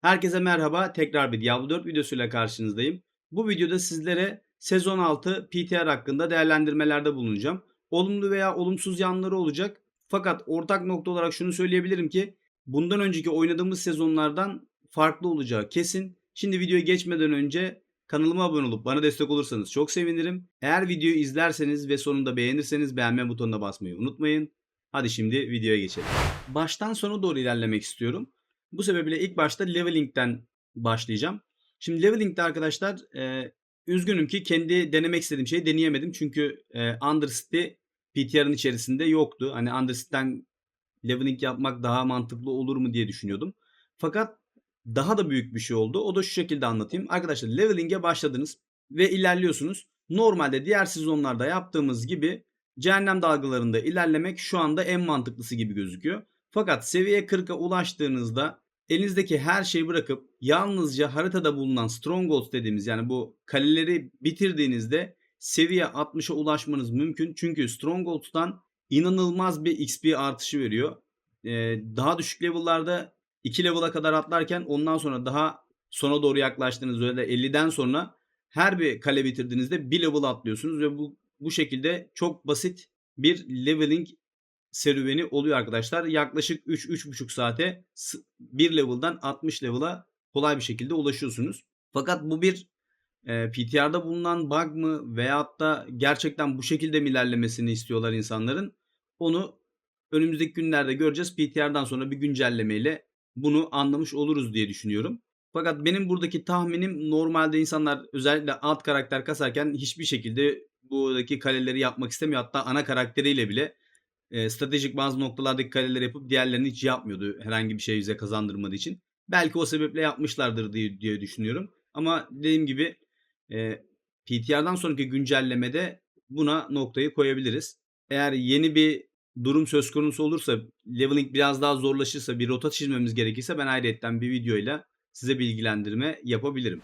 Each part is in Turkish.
Herkese merhaba. Tekrar bir Diablo 4 videosuyla karşınızdayım. Bu videoda sizlere sezon 6 PTR hakkında değerlendirmelerde bulunacağım. Olumlu veya olumsuz yanları olacak. Fakat ortak nokta olarak şunu söyleyebilirim ki bundan önceki oynadığımız sezonlardan farklı olacağı kesin. Şimdi videoya geçmeden önce kanalıma abone olup bana destek olursanız çok sevinirim. Eğer videoyu izlerseniz ve sonunda beğenirseniz beğenme butonuna basmayı unutmayın. Hadi şimdi videoya geçelim. Baştan sona doğru ilerlemek istiyorum. Bu sebeple ilk başta leveling'den başlayacağım. Şimdi leveling'de arkadaşlar e, üzgünüm ki kendi denemek istediğim şeyi deneyemedim. Çünkü e, Undercity PTR'ın içerisinde yoktu. Hani Undercity'den leveling yapmak daha mantıklı olur mu diye düşünüyordum. Fakat daha da büyük bir şey oldu. O da şu şekilde anlatayım. Arkadaşlar leveling'e başladınız ve ilerliyorsunuz. Normalde diğer sezonlarda yaptığımız gibi cehennem dalgalarında ilerlemek şu anda en mantıklısı gibi gözüküyor. Fakat seviye 40'a ulaştığınızda elinizdeki her şeyi bırakıp yalnızca haritada bulunan strongholds dediğimiz yani bu kaleleri bitirdiğinizde seviye 60'a ulaşmanız mümkün. Çünkü strongholds'tan inanılmaz bir XP artışı veriyor. Ee, daha düşük level'larda 2 level'a kadar atlarken ondan sonra daha sona doğru yaklaştığınız öyle 50'den sonra her bir kale bitirdiğinizde bir level atlıyorsunuz ve bu bu şekilde çok basit bir leveling serüveni oluyor arkadaşlar. Yaklaşık 3-3,5 saate bir level'dan 60 level'a kolay bir şekilde ulaşıyorsunuz. Fakat bu bir e, PTR'da bulunan bug mı veyahut da gerçekten bu şekilde mi ilerlemesini istiyorlar insanların? Onu önümüzdeki günlerde göreceğiz. PTR'dan sonra bir güncellemeyle bunu anlamış oluruz diye düşünüyorum. Fakat benim buradaki tahminim normalde insanlar özellikle alt karakter kasarken hiçbir şekilde buradaki kaleleri yapmak istemiyor. Hatta ana karakteriyle bile e, stratejik bazı noktalardaki kaleleri yapıp diğerlerini hiç yapmıyordu herhangi bir şey bize kazandırmadığı için. Belki o sebeple yapmışlardır diye, diye düşünüyorum. Ama dediğim gibi e, PTR'dan sonraki güncellemede buna noktayı koyabiliriz. Eğer yeni bir durum söz konusu olursa, leveling biraz daha zorlaşırsa, bir rota çizmemiz gerekirse ben ayrıyetten bir videoyla size bilgilendirme yapabilirim.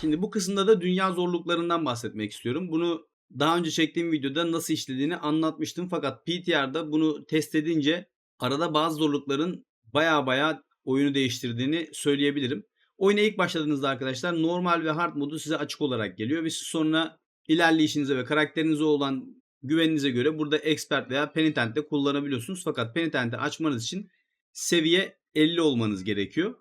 Şimdi bu kısımda da dünya zorluklarından bahsetmek istiyorum. Bunu daha önce çektiğim videoda nasıl işlediğini anlatmıştım. Fakat PTR'da bunu test edince arada bazı zorlukların baya baya oyunu değiştirdiğini söyleyebilirim. Oyuna ilk başladığınızda arkadaşlar normal ve hard modu size açık olarak geliyor ve siz sonra ilerleyişinize ve karakterinize olan güveninize göre burada expert veya penitent de kullanabiliyorsunuz. Fakat penitent'i açmanız için seviye 50 olmanız gerekiyor.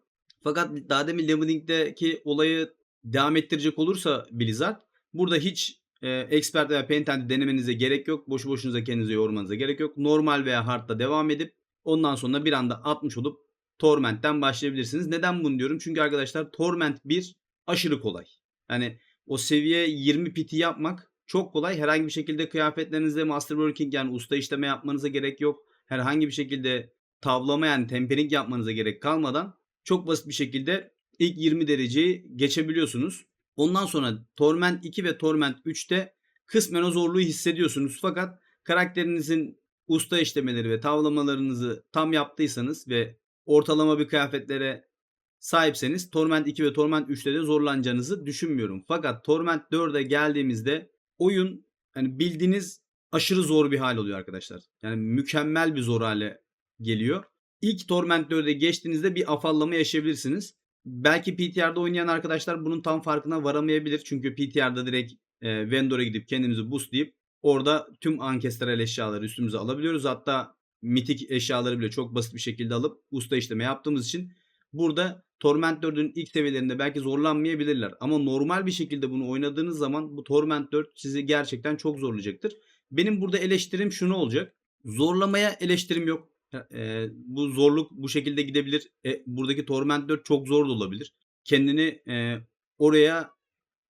Fakat daha demin leveling'deki olayı devam ettirecek olursa Blizzard burada hiç e, expert veya penitent'i denemenize gerek yok. Boşu boşunuza kendinize yormanıza gerek yok. Normal veya hard'da devam edip ondan sonra bir anda 60 olup Torment'ten başlayabilirsiniz. Neden bunu diyorum? Çünkü arkadaşlar Torment 1 aşırı kolay. Yani o seviye 20 piti yapmak çok kolay. Herhangi bir şekilde kıyafetlerinizde masterworking yani usta işleme yapmanıza gerek yok. Herhangi bir şekilde tavlama yani tempering yapmanıza gerek kalmadan çok basit bir şekilde ilk 20 dereceyi geçebiliyorsunuz. Ondan sonra Torment 2 ve Torment 3'te kısmen o zorluğu hissediyorsunuz. Fakat karakterinizin usta işlemeleri ve tavlamalarınızı tam yaptıysanız ve ortalama bir kıyafetlere sahipseniz Torment 2 ve Torment 3'te de zorlanacağınızı düşünmüyorum. Fakat Torment 4'e geldiğimizde oyun hani bildiğiniz aşırı zor bir hal oluyor arkadaşlar. Yani mükemmel bir zor hale geliyor. İlk Torment 4'e geçtiğinizde bir afallama yaşayabilirsiniz. Belki PTR'da oynayan arkadaşlar bunun tam farkına varamayabilir. Çünkü PTR'da direkt e, vendor'a gidip kendimizi boostlayıp orada tüm ankestral eşyaları üstümüze alabiliyoruz. Hatta mitik eşyaları bile çok basit bir şekilde alıp usta işleme yaptığımız için burada Torment 4'ün ilk seviyelerinde belki zorlanmayabilirler. Ama normal bir şekilde bunu oynadığınız zaman bu Torment 4 sizi gerçekten çok zorlayacaktır. Benim burada eleştirim şunu olacak. Zorlamaya eleştirim yok. E, bu zorluk bu şekilde gidebilir. E, buradaki Torment 4 çok zor da olabilir. Kendini e, oraya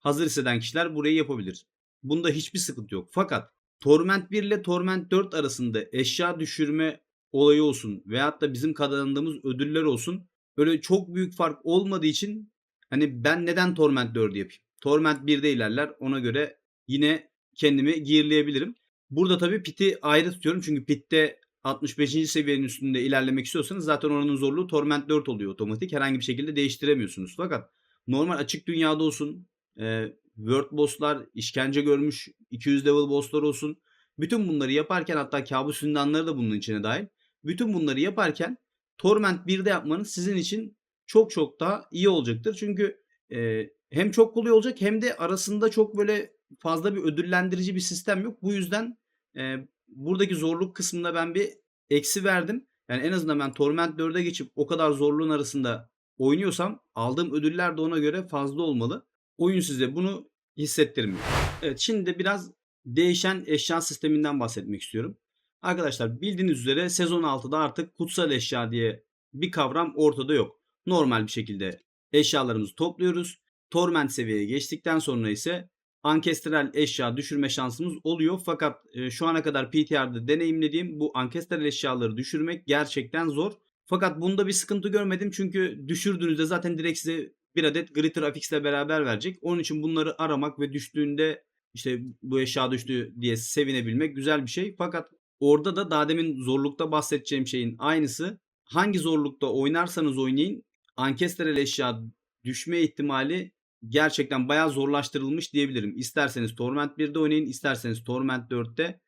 hazır hisseden kişiler burayı yapabilir. Bunda hiçbir sıkıntı yok. Fakat Torment 1 ile Torment 4 arasında eşya düşürme olayı olsun veyahut da bizim kazandığımız ödüller olsun böyle çok büyük fark olmadığı için hani ben neden Torment 4'ü yapayım? Torment 1'de ilerler ona göre yine kendimi gearleyebilirim. Burada tabii pit'i ayrı tutuyorum çünkü pit'te 65. seviyenin üstünde ilerlemek istiyorsanız zaten oranın zorluğu Torment 4 oluyor otomatik. Herhangi bir şekilde değiştiremiyorsunuz. Fakat normal açık dünyada olsun, e, World bosslar, işkence görmüş 200 level bosslar olsun. Bütün bunları yaparken hatta kabus zindanları da bunun içine dahil. Bütün bunları yaparken Torment 1'de yapmanız sizin için çok çok daha iyi olacaktır. Çünkü, eee, hem çok kolay olacak hem de arasında çok böyle fazla bir ödüllendirici bir sistem yok. Bu yüzden, eee, buradaki zorluk kısmına ben bir eksi verdim. Yani en azından ben Torment 4'e geçip o kadar zorluğun arasında oynuyorsam aldığım ödüller de ona göre fazla olmalı. Oyun size bunu hissettirmiyor. Evet, şimdi de biraz değişen eşya sisteminden bahsetmek istiyorum. Arkadaşlar bildiğiniz üzere sezon 6'da artık kutsal eşya diye bir kavram ortada yok. Normal bir şekilde eşyalarımızı topluyoruz. Torment seviyeye geçtikten sonra ise ankestral eşya düşürme şansımız oluyor. Fakat e, şu ana kadar PTR'da deneyimlediğim bu ankestral eşyaları düşürmek gerçekten zor. Fakat bunda bir sıkıntı görmedim çünkü düşürdüğünüzde zaten direkt size bir adet Glitter Affix ile beraber verecek. Onun için bunları aramak ve düştüğünde işte bu eşya düştü diye sevinebilmek güzel bir şey. Fakat orada da daha demin zorlukta bahsedeceğim şeyin aynısı. Hangi zorlukta oynarsanız oynayın ankestral eşya düşme ihtimali gerçekten bayağı zorlaştırılmış diyebilirim. İsterseniz Torment 1'de oynayın, isterseniz Torment 4'te.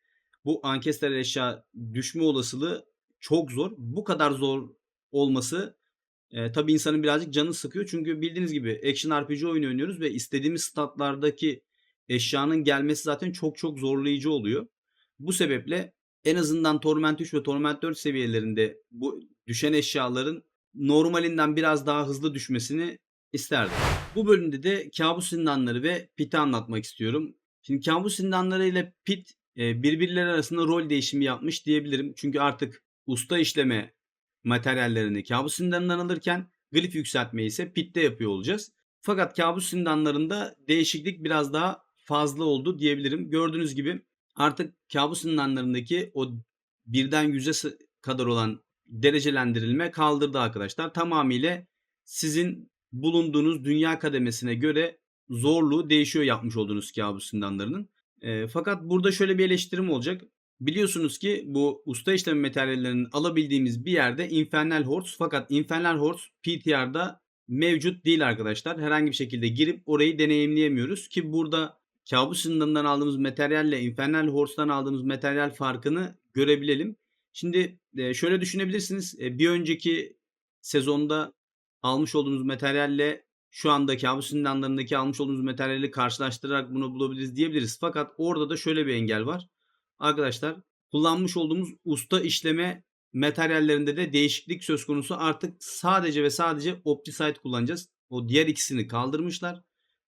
Bu ankestral eşya düşme olasılığı çok zor. Bu kadar zor olması e, tabii insanın birazcık canı sıkıyor. Çünkü bildiğiniz gibi action RPG oyunu oynuyoruz ve istediğimiz statlardaki eşyanın gelmesi zaten çok çok zorlayıcı oluyor. Bu sebeple en azından Torment 3 ve Torment 4 seviyelerinde bu düşen eşyaların normalinden biraz daha hızlı düşmesini isterdim. Bu bölümde de kabus zindanları ve Pit'i anlatmak istiyorum. Şimdi kabus zindanları ile Pit e, birbirleri arasında rol değişimi yapmış diyebilirim. Çünkü artık usta işleme materyallerini kabus zindanından alırken glif yükseltmeyi ise Pit'te yapıyor olacağız. Fakat kabus zindanlarında değişiklik biraz daha fazla oldu diyebilirim. Gördüğünüz gibi artık kabus zindanlarındaki o birden yüze kadar olan derecelendirilme kaldırdı arkadaşlar. Tamamıyla sizin bulunduğunuz dünya kademesine göre zorluğu değişiyor yapmış olduğunuz kabus zindanlarının. E, fakat burada şöyle bir eleştirim olacak. Biliyorsunuz ki bu usta işleme materyallerinin alabildiğimiz bir yerde Infernal Hordes fakat Infernal Hordes PTR'da mevcut değil arkadaşlar. Herhangi bir şekilde girip orayı deneyimleyemiyoruz ki burada kabus zindanından aldığımız materyalle Infernal Hordes'tan aldığımız materyal farkını görebilelim. Şimdi şöyle düşünebilirsiniz. Bir önceki sezonda almış olduğumuz materyalle şu anda kabus zindanlarındaki almış olduğumuz materyali karşılaştırarak bunu bulabiliriz diyebiliriz. Fakat orada da şöyle bir engel var. Arkadaşlar kullanmış olduğumuz usta işleme materyallerinde de değişiklik söz konusu. Artık sadece ve sadece Optisite kullanacağız. O diğer ikisini kaldırmışlar.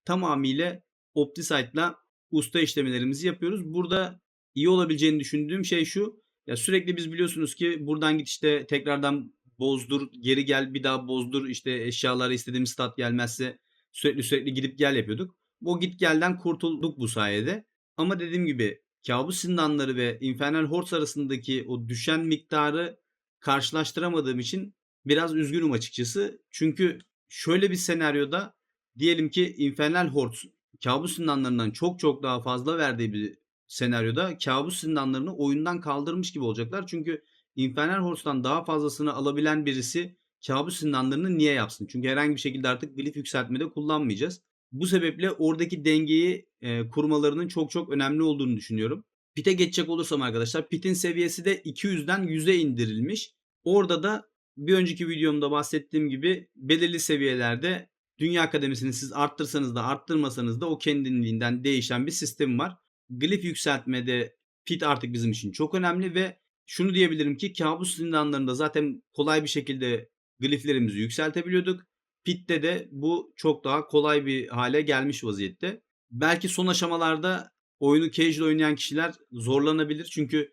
Tamamıyla Optisite'la usta işlemelerimizi yapıyoruz. Burada iyi olabileceğini düşündüğüm şey şu. Ya sürekli biz biliyorsunuz ki buradan git işte tekrardan bozdur, geri gel bir daha bozdur işte eşyaları istediğimiz stat gelmezse sürekli sürekli gidip gel yapıyorduk. O git gelden kurtulduk bu sayede. Ama dediğim gibi kabus zindanları ve Infernal Hordes arasındaki o düşen miktarı karşılaştıramadığım için biraz üzgünüm açıkçası. Çünkü şöyle bir senaryoda diyelim ki Infernal Hordes kabus zindanlarından çok çok daha fazla verdiği bir senaryoda kabus zindanlarını oyundan kaldırmış gibi olacaklar. Çünkü Infernal Hordes'tan daha fazlasını alabilen birisi kabus zindanlarını niye yapsın? Çünkü herhangi bir şekilde artık glif yükseltmede kullanmayacağız. Bu sebeple oradaki dengeyi e, kurmalarının çok çok önemli olduğunu düşünüyorum. Pit'e geçecek olursam arkadaşlar Pit'in seviyesi de 200'den 100'e indirilmiş. Orada da bir önceki videomda bahsettiğim gibi belirli seviyelerde dünya akademisini siz arttırsanız da arttırmasanız da o kendiliğinden değişen bir sistem var. Glif yükseltmede Pit artık bizim için çok önemli ve şunu diyebilirim ki kabus zindanlarında zaten kolay bir şekilde gliflerimizi yükseltebiliyorduk. Pit'te de bu çok daha kolay bir hale gelmiş vaziyette. Belki son aşamalarda oyunu casual oynayan kişiler zorlanabilir. Çünkü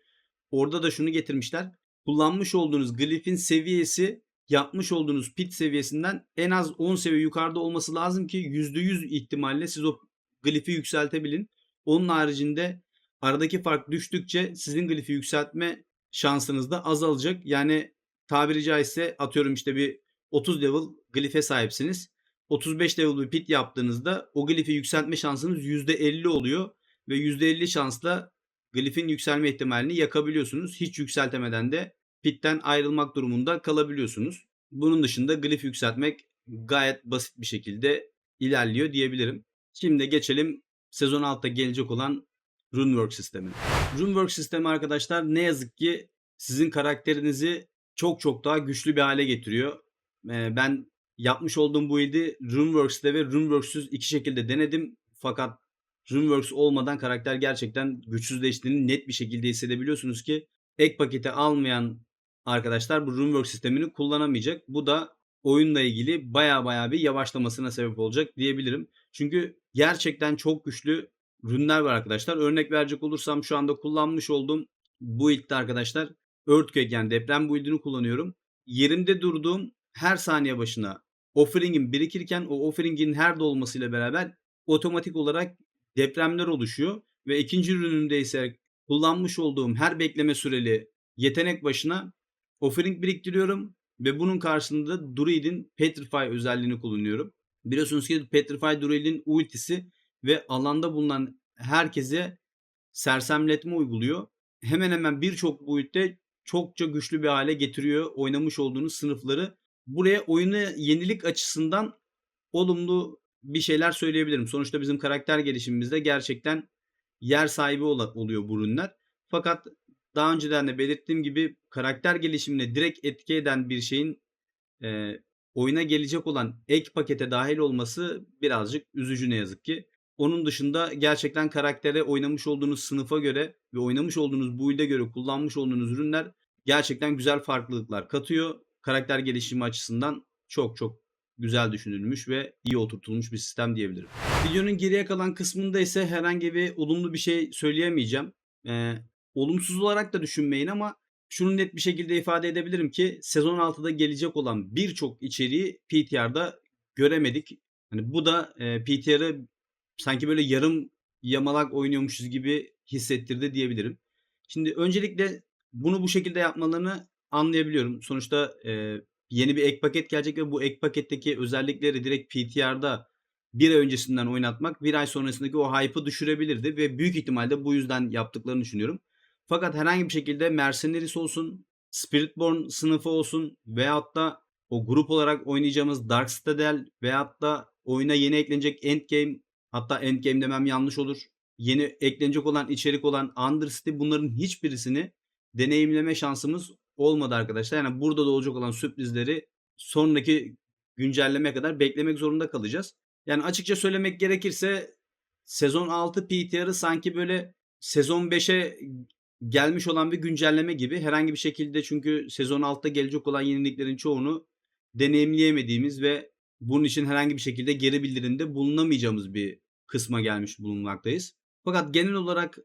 orada da şunu getirmişler. Kullanmış olduğunuz glifin seviyesi yapmış olduğunuz pit seviyesinden en az 10 seviye yukarıda olması lazım ki %100 ihtimalle siz o glifi yükseltebilin. Onun haricinde aradaki fark düştükçe sizin glifi yükseltme şansınız da azalacak. Yani tabiri caizse atıyorum işte bir 30 level glife sahipsiniz. 35 level bir pit yaptığınızda o glifi yükseltme şansınız %50 oluyor ve %50 şansla glifin yükselme ihtimalini yakabiliyorsunuz. Hiç yükseltemeden de pitten ayrılmak durumunda kalabiliyorsunuz. Bunun dışında glif yükseltmek gayet basit bir şekilde ilerliyor diyebilirim. Şimdi geçelim sezon altta gelecek olan Runework sistemi. Runework sistemi arkadaşlar ne yazık ki sizin karakterinizi çok çok daha güçlü bir hale getiriyor. Ben yapmış olduğum bu build'i RuneWorks'te ve RuneWorks'süz iki şekilde denedim. Fakat RuneWorks olmadan karakter gerçekten güçsüzleştiğini net bir şekilde hissedebiliyorsunuz ki ek paketi almayan arkadaşlar bu RuneWorks sistemini kullanamayacak. Bu da oyunla ilgili baya baya bir yavaşlamasına sebep olacak diyebilirim. Çünkü gerçekten çok güçlü ürünler var arkadaşlar. Örnek verecek olursam şu anda kullanmış olduğum bu ilkte arkadaşlar Earthquake yani deprem build'ini kullanıyorum. Yerimde durduğum her saniye başına offering'im birikirken o offering'in her dolmasıyla beraber otomatik olarak depremler oluşuyor. Ve ikinci ürünümde ise kullanmış olduğum her bekleme süreli yetenek başına offering biriktiriyorum ve bunun karşılığında Druid'in Petrify özelliğini kullanıyorum. Biliyorsunuz ki Petrify Druid'in ultisi ve alanda bulunan herkese sersemletme uyguluyor. Hemen hemen birçok build'de çokça güçlü bir hale getiriyor oynamış olduğunuz sınıfları. Buraya oyuna yenilik açısından olumlu bir şeyler söyleyebilirim. Sonuçta bizim karakter gelişimimizde gerçekten yer sahibi oluyor bu ürünler. Fakat daha önceden de belirttiğim gibi karakter gelişimine direkt etki eden bir şeyin e, oyuna gelecek olan ek pakete dahil olması birazcık üzücü ne yazık ki. Onun dışında gerçekten karaktere oynamış olduğunuz sınıfa göre ve oynamış olduğunuz build'e göre kullanmış olduğunuz ürünler gerçekten güzel farklılıklar katıyor. Karakter gelişimi açısından çok çok güzel düşünülmüş ve iyi oturtulmuş bir sistem diyebilirim. Videonun geriye kalan kısmında ise herhangi bir olumlu bir şey söyleyemeyeceğim. Ee, olumsuz olarak da düşünmeyin ama şunu net bir şekilde ifade edebilirim ki sezon 6'da gelecek olan birçok içeriği PTR'da göremedik. Hani bu da e, PTR'ı sanki böyle yarım yamalak oynuyormuşuz gibi hissettirdi diyebilirim. Şimdi öncelikle bunu bu şekilde yapmalarını anlayabiliyorum. Sonuçta e, yeni bir ek paket gelecek ve bu ek paketteki özellikleri direkt PTR'da bir ay öncesinden oynatmak bir ay sonrasındaki o hype'ı düşürebilirdi ve büyük ihtimalle bu yüzden yaptıklarını düşünüyorum. Fakat herhangi bir şekilde Mercenaries olsun, Spiritborn sınıfı olsun veyahut da o grup olarak oynayacağımız Dark Citadel veyahut da oyuna yeni eklenecek Endgame hatta Endgame demem yanlış olur. Yeni eklenecek olan içerik olan Undercity bunların hiçbirisini deneyimleme şansımız olmadı arkadaşlar. Yani burada da olacak olan sürprizleri sonraki güncellemeye kadar beklemek zorunda kalacağız. Yani açıkça söylemek gerekirse sezon 6 PTR'ı sanki böyle sezon 5'e gelmiş olan bir güncelleme gibi herhangi bir şekilde çünkü sezon 6'da gelecek olan yeniliklerin çoğunu deneyimleyemediğimiz ve bunun için herhangi bir şekilde geri bildirimde bulunamayacağımız bir kısma gelmiş bulunmaktayız. Fakat genel olarak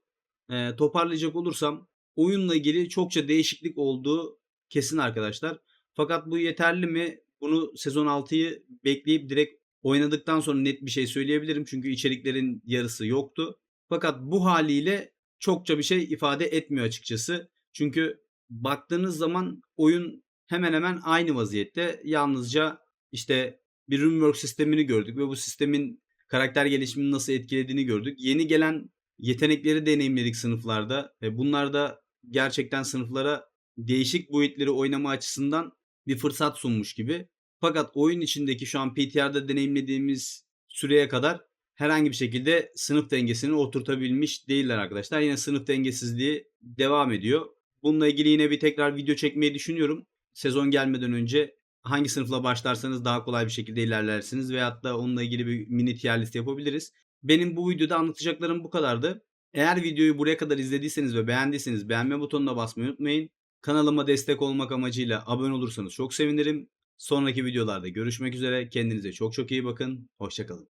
e, toparlayacak olursam oyunla ilgili çokça değişiklik olduğu kesin arkadaşlar. Fakat bu yeterli mi? Bunu sezon 6'yı bekleyip direkt oynadıktan sonra net bir şey söyleyebilirim. Çünkü içeriklerin yarısı yoktu. Fakat bu haliyle çokça bir şey ifade etmiyor açıkçası. Çünkü baktığınız zaman oyun hemen hemen aynı vaziyette. Yalnızca işte bir RuneWorks sistemini gördük ve bu sistemin karakter gelişimini nasıl etkilediğini gördük. Yeni gelen yetenekleri deneyimledik sınıflarda ve bunlar da gerçekten sınıflara değişik boyutları oynama açısından bir fırsat sunmuş gibi. Fakat oyun içindeki şu an PTR'da deneyimlediğimiz süreye kadar herhangi bir şekilde sınıf dengesini oturtabilmiş değiller arkadaşlar. Yine sınıf dengesizliği devam ediyor. Bununla ilgili yine bir tekrar video çekmeyi düşünüyorum. Sezon gelmeden önce hangi sınıfla başlarsanız daha kolay bir şekilde ilerlersiniz veyahut da onunla ilgili bir mini tier list yapabiliriz. Benim bu videoda anlatacaklarım bu kadardı. Eğer videoyu buraya kadar izlediyseniz ve beğendiyseniz beğenme butonuna basmayı unutmayın. Kanalıma destek olmak amacıyla abone olursanız çok sevinirim. Sonraki videolarda görüşmek üzere. Kendinize çok çok iyi bakın. Hoşçakalın.